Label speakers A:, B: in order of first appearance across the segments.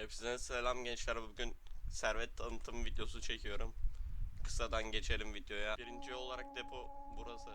A: Hepsine selam gençler. Bugün servet tanıtım videosu çekiyorum. Kısadan geçelim videoya. Birinci olarak depo burası.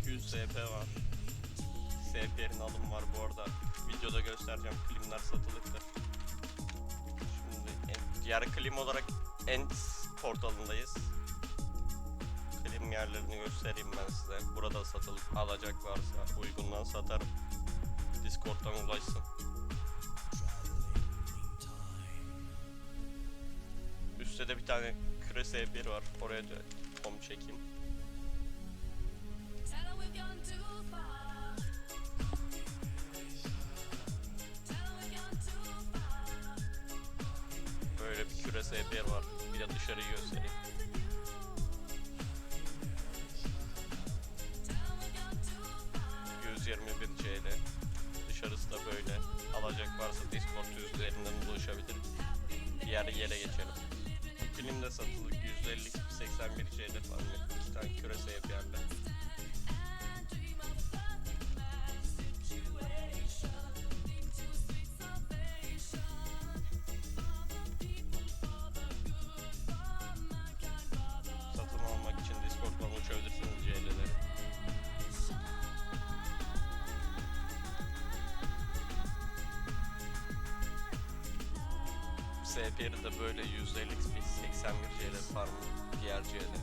A: ...800 SP var. SP'nin alım var bu arada. Videoda göstereceğim. Klimler satılıktır. Şimdi en- diğer klim olarak End portalındayız. Klim yerlerini göstereyim ben size. Burada satılık alacak varsa uygundan satarım. Discord'dan ulaşsın. Üstte de bir tane küre S1 var. Oraya da kom çekeyim. Bir küre S1 var. Bir de dışarıyı göstereyim. 121 CL. Dışarısı da böyle. Alacak varsa Discord üzerinden ulaşabilir. Diğer yere geçelim. Film de satılık 150 81 CL falan. İki tane kürese yapıyorlar. SPR'i de böyle 150 XP 81 CL farm diğer CL.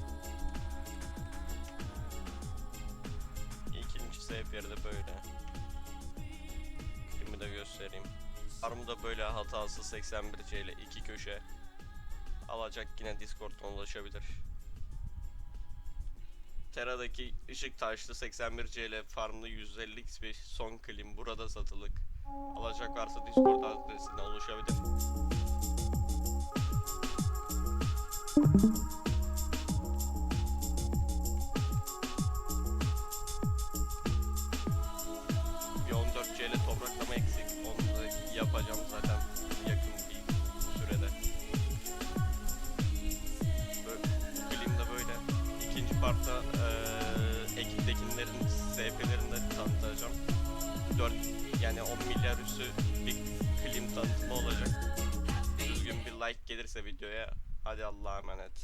A: İkinci SPR de böyle. Şimdi de göstereyim. Farm da böyle hatası 81 CL iki köşe. Alacak yine Discord'dan ulaşabilir. Tera'daki ışık taşlı 81 CL farmlı 150 XP son klim burada satılık. Alacak varsa Discord adresine ulaşabilir. Bir 14 CL topraklama eksik. Onu da yapacağım zaten yakın bir sürede. Böyle, film böyle. İkinci partta eee ekiptekilerin SP'lerini de tanıtacağım. 4 yani 10 milyar bir klim tanıtımı olacak. Düzgün bir like gelirse videoya hadi Allah'a emanet.